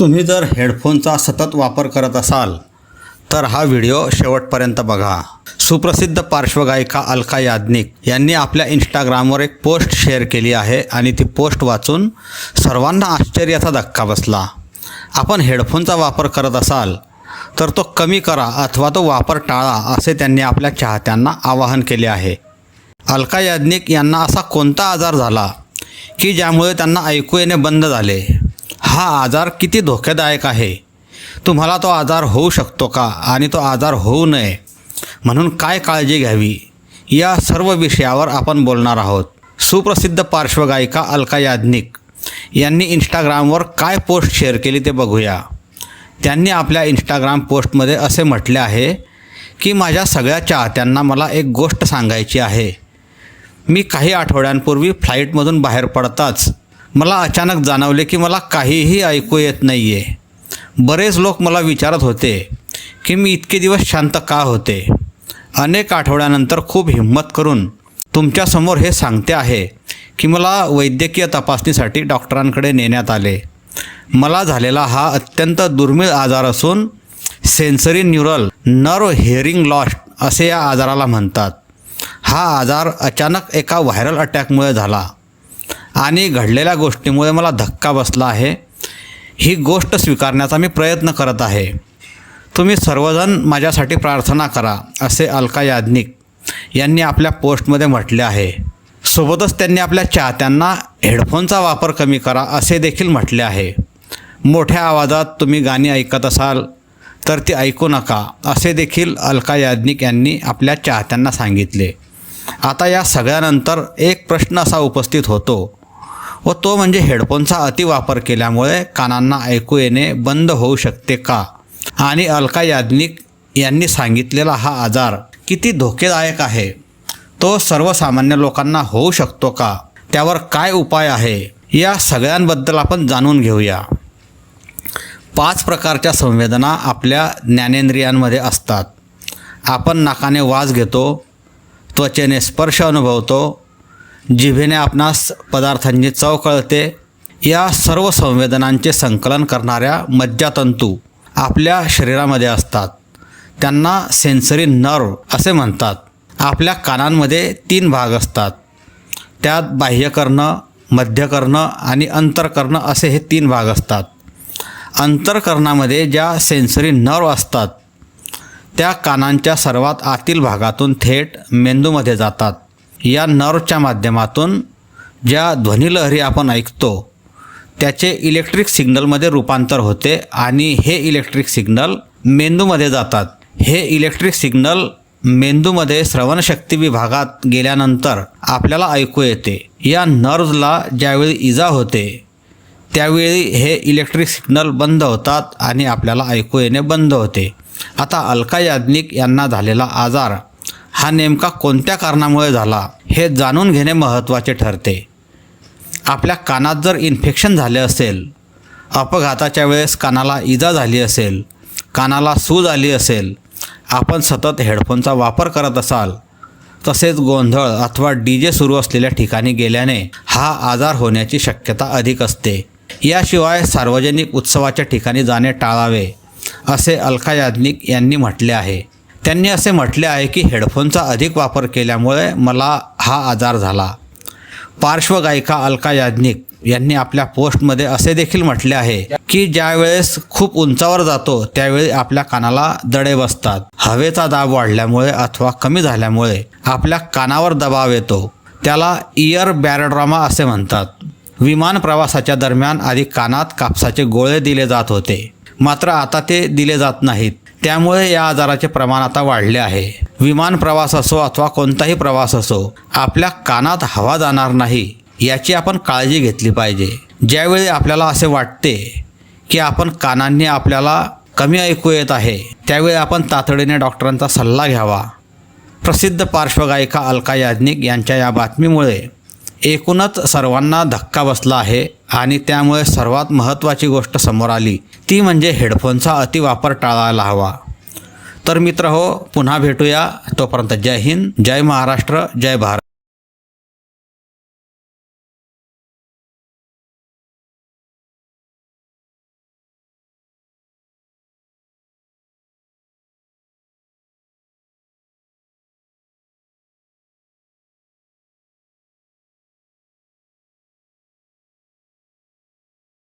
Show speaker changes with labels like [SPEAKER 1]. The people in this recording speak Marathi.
[SPEAKER 1] तुम्ही जर हेडफोनचा सतत वापर करत असाल तर हा व्हिडिओ शेवटपर्यंत बघा. सुप्रसिद्ध पार्श्वगायिका अलका याज्ञिक यांनी आपल्या इंस्टाग्रामवर एक पोस्ट शेअर केली आहे आणि ती पोस्ट वाचून सर्वांना आश्चर्याचा धक्का बसला. आपण हेडफोनचा वापर करत असाल तर तो कमी करा अथवा तो वापर टाळा असे त्यांनी आपल्या चाहत्यांना आवाहन केले आहे. अलका याज्ञिक यांना असा कोणता आजार झाला की ज्यामुळे त्यांना ऐकू येणे बंद झाले? हा आजार किती धोकादायक आहे? तुम्हाला तो आजार होऊ शकतो का आणि तो आजार होऊ नये? म्हणून काय काळजी घ्यावी? या सर्व विषयावर आपण बोलणार आहोत. सुप्रसिद्ध पार्श्वगायिका अलका याज्ञिक यांनी इंस्टाग्रामवर काय पोस्ट शेअर केली ते बघूया. त्यांनी आपल्या इंस्टाग्राम पोस्टमध्ये असे म्हटले आहे की माझ्या सगळ्या चाहत्यांना मला एक गोष्ट सांगायची आहे. मी काही आठवड्यांपूर्वी फ्लाईटमधून बाहेर पडताच मला अचानक जाणवले की मला काहीही ऐकू येत नाही आहे बरेच लोक मला विचारत होते की मी इतके दिवस शांत का होते? अनेक आठवड्यानंतर खूप हिंमत करून तुमच्यासमोर हे सांगते आहे की मला वैद्यकीय तपासणीसाठी डॉक्टरांकडे नेण्यात आले. मला झालेला हा अत्यंत दुर्मिळ आजार असून sensory neural nerve hearing lost असे या आजाराला म्हणतात. हा आजार अचानक एका व्हायरल अटॅकमुळे झाला. आणि घडलेल्या गोष्टीमुळे मला धक्का बसला आहे. ही गोष्ट स्वीकारण्याचा मी प्रयत्न करत आहे. तुम्ही सर्वजण माझ्यासाठी प्रार्थना करा असे अलका याज्ञिक यांनी आपल्या पोस्टमध्ये म्हटले आहे. सोबतच त्यांनी आपल्या चाहत्यांना हेडफोनचा वापर कमी करा असे देखील म्हटले आहे. मोठ्या आवाजात तुम्ही गाणी ऐकत असाल तर ती ऐकू नका असे देखील अलका याज्ञिक यांनी आपल्या चाहत्यांना सांगितले. आता या सगळ्यानंतर एक प्रश्न असा उपस्थित होतो. व तो म्हणजे हेडफोनचा अतिवापर केल्यामुळे कानांना ऐकू येणे बंद होऊ शकते का? आणि अलका याज्ञिक यांनी सांगितलेला हा आजार किती धोकेदायक आहे? तो सर्वसामान्य लोकांना होऊ शकतो का? त्यावर काय उपाय आहे? या सगळ्यांबद्दल आपण जाणून घेऊया. पाच प्रकारच्या संवेदना आपल्या ज्ञानेंद्रियांमध्ये असतात. आपण नाकाने वास घेतो त्वचेने स्पर्श अनुभवतो जिभेने आपणास पदार्थांची चव कळते. या सर्व संवेदनांचे संकलन करणाऱ्या मज्जातंतू आपल्या शरीरामध्ये असतात. त्यांना सेन्सरी नर्व असे म्हणतात. आपल्या कानांमध्ये तीन भाग असतात. त्यात बाह्यकर्ण मध्यकर्ण आणि अंतरकर्ण असे हे तीन भाग असतात. अंतरकरणामध्ये ज्या सेन्सरी नर्व असतात त्या कानांच्या सर्वात आतील भागातून थेट मेंदूमध्ये जातात. या नर्वच्या माध्यमातून ज्या ध्वनीलहरी आपण ऐकतो त्याचे इलेक्ट्रिक सिग्नलमध्ये रूपांतर होते आणि हे इलेक्ट्रिक सिग्नल मेंदूमध्ये जातात. हे इलेक्ट्रिक सिग्नल मेंदूमध्ये श्रवणशक्ती विभागात गेल्यानंतर आपल्याला ऐकू येते. या नर्व्जला ज्यावेळी इजा होते त्यावेळी हे इलेक्ट्रिक सिग्नल बंद होतात आणि आपल्याला ऐकू येणे बंद होते. आता अलका याज्ञिक यांना झालेला आजार हा नेमका कोणत्या कारणामुळे झाला हे जाणून घेणे महत्त्वाचे ठरते. आपल्या कानात जर इन्फेक्शन झाले असेल अपघाताच्या वेळेस कानाला इजा झाली असेल कानाला सूज आली असेल आपण सतत हेडफोनचा वापर करत असाल तसेच गोंधळ अथवा डी जे सुरू असलेल्या ठिकाणी गेल्याने हा आजार होण्याची शक्यता अधिक असते. याशिवाय सार्वजनिक उत्सवाच्या ठिकाणी जाणे टाळावे असे अलका याज्ञिक यांनी म्हटले आहे. त्यांनी असे म्हटले आहे की हेडफोनचा अधिक वापर केल्यामुळे मला हा आजार झाला. पार्श्वगायिका अलका याज्ञिक यांनी आपल्या पोस्टमध्ये असे देखील म्हटले आहे की ज्यावेळेस खूप उंचावर जातो त्यावेळी आपल्या कानाला दडे बसतात. हवेचा दाब वाढल्यामुळे अथवा कमी झाल्यामुळे आपल्या कानावर दबाव येतो. त्याला इयर बॅरड्रामा असे म्हणतात. विमान प्रवासाच्या दरम्यान आधी कानात कापसाचे गोळे दिले जात होते. मात्र आता ते दिले जात नाहीत. त्यामुळे या आजाराचे प्रमाण आता वाढले आहे. विमान प्रवास असो अथवा कोणताही प्रवास असो आपल्या कानात हवा जाणार नाही याची आपण काळजी घेतली पाहिजे. ज्यावेळी आपल्याला असे वाटते की आपण कानांनी आपल्याला कमी ऐकू येत आहे त्यावेळी आपण तातडीने डॉक्टरांचा सल्ला घ्यावा. प्रसिद्ध पार्श्वगायिका अलका याज्ञिक यांच्या या बातमीमुळे एकूणच सर्वांना धक्का बसला आहे आणि त्यामुळे सर्वात महत्त्वाची गोष्ट समोर आली. ती म्हणजे हेडफोनचा अतिवापर टाळायला हवा. तर मित्र हो पुन्हा भेटूया. तोपर्यंत जय हिंद जय महाराष्ट्र जय भारत.